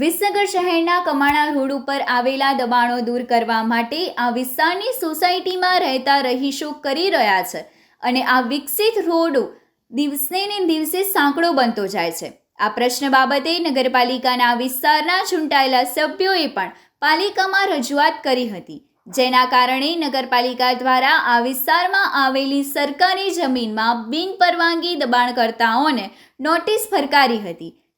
વિસનગર શહેરના કમાણા રોડ ઉપર આવેલા દબાણો દૂર કરવા માટે આ વિસ્તારની સોસાયટીમાં રહેતા રહીશો કરી રહ્યા છે અને આ વિકસિત રોડ દિવસે ને દિવસે સાંકડો બનતો જાય છે. આ પ્રશ્ન બાબતે નગરપાલિકાના વિસ્તારના ચૂંટાયેલા સભ્યોએ પણ પાલિકામાં રજૂઆત કરી હતી. જેના કારણે નગરપાલિકા દ્વારા આ વિસ્તારમાં આવેલી સરકારી જમીનમાં બિનપરવાનગી દબાણકર્તાઓને નોટિસ ફરકારી હતી.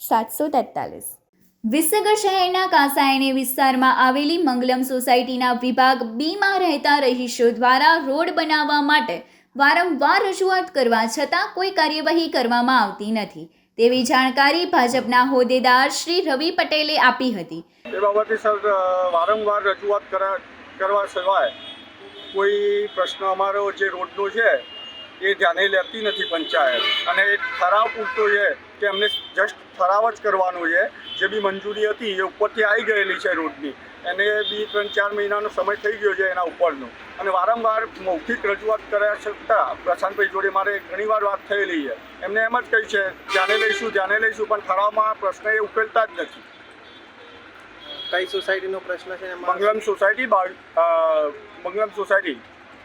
સાતસો તેતાલીસ. વિસનગર શહેરના કાસાયને વિસ્તારમાં આવેલી મંગલમ સોસાયટીના વિભાગ બીમાં રહેતા રહીશો દ્વારા રોડ બનાવવા માટે વારંવાર રજૂઆત કરવા છતાં કોઈ કાર્યવાહી કરવામાં આવતી નથી. તેવી જાણકારી ભાજપના હોદ્દેદાર શ્રી રવિ પટેલે આપી હતી. એ બાબતે સર વારંવાર રજૂઆત કરવા સિવાય કોઈ પ્રશ્ન અમારો જે રોડનો છે એ ધ્યાને લેતી નથી પંચાયત. અને એક ઠરાવ પૂરતો છે કે એમને જસ્ટ ઠરાવ જ કરવાનો છે જે બી મંજૂરી હતી એ ઉપરથી આવી ગયેલી છે રોડની. એને બી ત્રણ ચાર મહિનાનો સમય થઈ ગયો છે એના ઉપરનો. અને વારંવાર મૌખિક રજૂઆત કર્યા છતાં પ્રશાંતભાઈ જોડે મારે ઘણીવાર વાત થયેલી છે. એમને એમ જ કહી છે ધ્યાને લઈશું ધ્યાને લઈશું પણ ઠરાવમાં પ્રશ્ન એ ઉકેલતા જ નથી. કઈ સોસાયટીનો પ્રશ્ન છે મંગલમ સોસાયટી મંગલમ સોસાયટી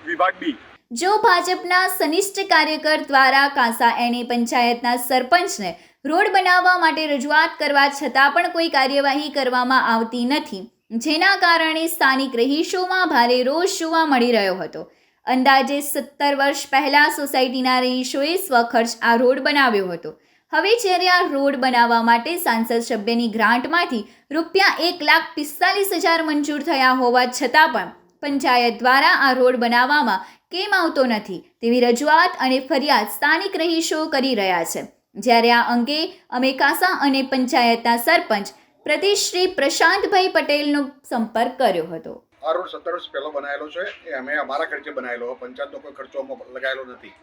વિભાગ બી. જો ભાજપના સનિષ્ઠ કાર્યકર દ્વારા કાંસા એની પંચાયતના સરપંચને રોડ બનાવવા માટે રજૂઆત કરવા છતાં પણ કોઈ કાર્યવાહી કરવામાં આવતી નથી. જેના કારણે સ્થાનિક રહીશોમાં ભારે રોષ જોવા મળી રહ્યો હતો. અંદાજે સત્તર વર્ષ પહેલા સોસાયટીના રહીશોએ સ્વખર્ચ આ રોડ બનાવ્યો હતો. હવે જ્યારે આ રોડ બનાવવા માટે સાંસદ સભ્યની ગ્રાન્ટમાંથી રૂપિયા એક લાખ પિસ્તાલીસ હજાર મંજૂર થયા હોવા છતાં પણ પંચાયત દ્વારા આ રોડ બનાવવામાં કેમ આવતો નથી તેવી રજૂઆત અને ફરિયાદ સ્થાનિક રહીશો કરી રહ્યા છે. જ્યારે આ અંગે અમે કાસા અને પંચાયતના સરપંચ પ્રદેશ શ્રી પ્રશાંતભાઈ પટેલનો સંપર્ક કર્યો હતો. આ રોડ સત્તર વર્ષ પહેલો બનાવેલો છે. એ અમે અમારા ખર્ચે બનાવેલો પંચાયતનો કોઈ ખર્ચો લગાવેલો નથી.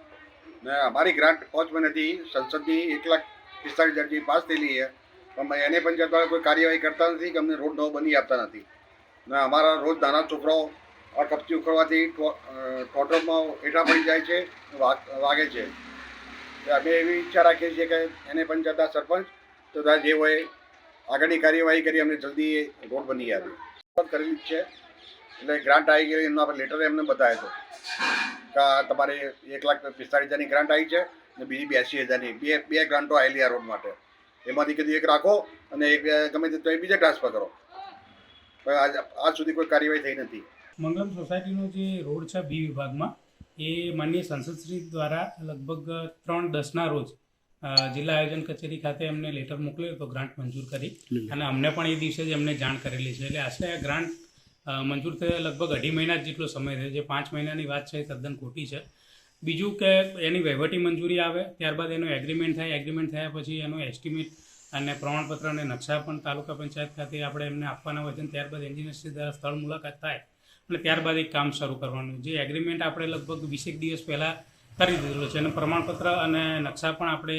ને અમારી ગ્રાન્ટ પાંચ મહિનાથી સંસદની એક લાખ પિસ્તાળીસ હજાર જેવી પાસ થયેલી છે. પણ એને પંચાયત કોઈ કાર્યવાહી કરતા નથી કે અમને રોડ નવો બની આપતા નથી. ને અમારા રોજ નાના છોકરાઓ આ કપચી ઉખડવાથી ટોટરમાં એટલા પડી જાય છે, વાગ- છે. તો અમે એવી ઈચ્છા રાખીએ છીએ કે એને પણ જતા સરપંચ તથા જે હોય આગળની કાર્યવાહી કરી અમને જલ્દી રોડ બની આવી કરેલી છે. એટલે ગ્રાન્ટ આવી ગઈ એમનો આપણે લેટર એમને બતાવ્યો હતો. કે તમારે એક લાખ પિસ્તાળીસ હજારની ગ્રાન્ટ આવી છે અને બીજી બ્યાસી હજારની. બે બે ગ્રાન્ટો આવેલી આ રોડ માટે. એમાંથી કીધું એક રાખો અને એક ગમે તે બીજે ટ્રાન્સફર કરો. આજ આજ સુધી કોઈ કાર્યવાહી થઈ નથી. મંગલમ સોસાયટીનો જે રોડ છે બી વિભાગમાં એ માનનીય સંસદશ્રી દ્વારા લગભગ ત્રણ દસના રોજ જિલ્લા આયોજન કચેરી ખાતે એમને લેટર મોકલ્યો હતો ગ્રાન્ટ મંજૂર કરી. અને અમને પણ એ દિવસે જ એમને જાણ કરેલી છે. એટલે આશરે આ ગ્રાન્ટ મંજૂર થયા લગભગ અઢી મહિના જ જેટલો સમય થયો જે પાંચ મહિનાની વાત છે એ તદ્દન ખોટી છે. બીજું કે એની વહીવટી મંજૂરી આવે ત્યારબાદ એનું એગ્રીમેન્ટ થાય. એગ્રીમેન્ટ થયા પછી એનું એસ્ટિમેટ અને પ્રમાણપત્ર અને નકશા પણ તાલુકા પંચાયત ખાતે આપણે એમને આપવાના હોય છે. ત્યારબાદ એન્જિનિયરશ્રી દ્વારા સ્થળ મુલાકાત થાય. અને ત્યારબાદ એક કામ શરૂ કરવાનું. જે એગ્રીમેન્ટ આપણે લગભગ વીસેક દિવસ પહેલાં કરી દીધેલો છે અને પ્રમાણપત્ર અને નકશા પણ આપણે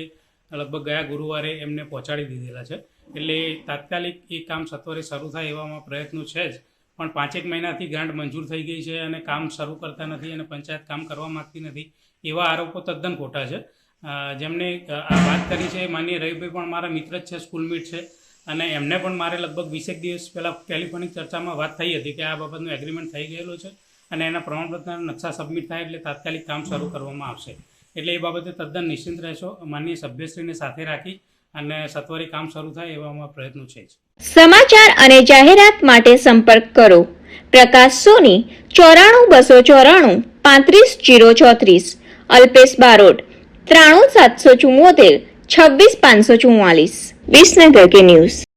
લગભગ ગયા ગુરુવારે એમને પહોંચાડી દીધેલા છે. એટલે તાત્કાલિક એ કામ સત્વરે શરૂ થાય એવામાં પ્રયત્નો છે જ. પણ પાંચેક મહિનાથી ગ્રાન્ટ મંજૂર થઈ ગઈ છે અને કામ શરૂ કરતા નથી અને પંચાયત કામ કરવા માગતી નથી એવા આરોપો તદ્દન ખોટા છે. જેમને આ વાત કરી છે માનીય રવિભાઈ પણ મારા મિત્ર જ છે સ્કૂલમેટ છે. અને એમને પણ મારે લગભગ વીસેક દિવસ પહેલાં ટેલિફોનિક ચર્ચામાં વાત થઈ હતી કે આ બાબતનું એગ્રીમેન્ટ થઈ ગયેલું છે અને એના પ્રમાણપત્રના નકશા સબમિટ થાય એટલે તાત્કાલિક કામ શરૂ કરવામાં આવશે. એટલે એ બાબતે તદ્દન નિશ્ચિંત રહેશો, માનનીય સભ્યશ્રીને સાથે રાખી અને સત્વરે કામ શરૂ થાય એવા પ્રયત્નો છે સમાચાર અને જાહેરાત માટે સંપર્ક કરો. પ્રકાશ સોની, ચોરાણું બસો ચોરાણું, પાંત્રીસ જીરો ચોત્રીસ. અલ્પેશ બારોટ, ત્રાણું સાતસો ચુમ્મોતેર છવ્વીસ પાંચસો ચુમ્માલીસ વિસનગર કે ન્યૂઝ